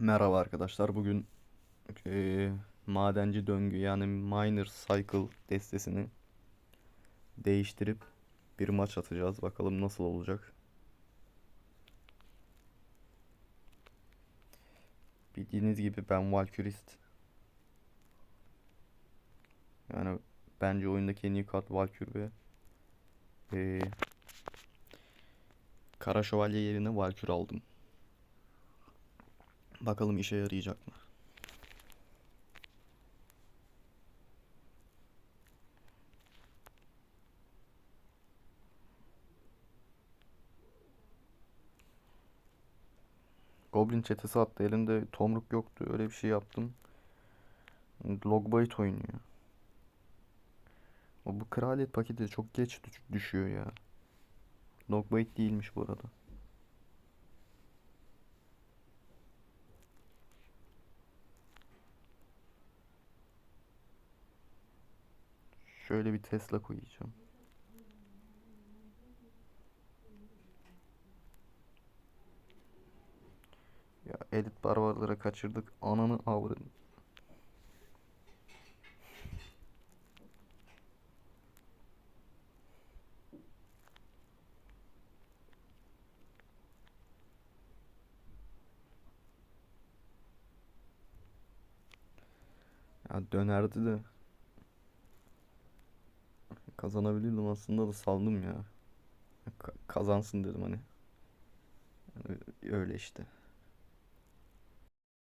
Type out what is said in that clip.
Merhaba arkadaşlar. Bugün eee, madenci döngü yani miner cycle destesini değiştirip bir maç atacağız. Bakalım nasıl olacak. Bildiğiniz gibi ben Valkyrist. Yani bence oyundaki en iyi kart Valkyr ve eee, Kara Şövalye yerine Valkyr aldım. Bakalım işe yarayacak mı? Goblin çetesi attı. Elimde tomruk yoktu. Öyle bir şey yaptım. Logbite oynuyor. O bu kraliyet paketi çok geç düş- düşüyor ya. Logbite değilmiş bu arada. Şöyle bir Tesla koyacağım. Ya elit barbarlara kaçırdık. Ananı avradın. Ya dönerdi de kazanabilirdim aslında da saldım ya. Ka- kazansın dedim hani. Yani öyle işte.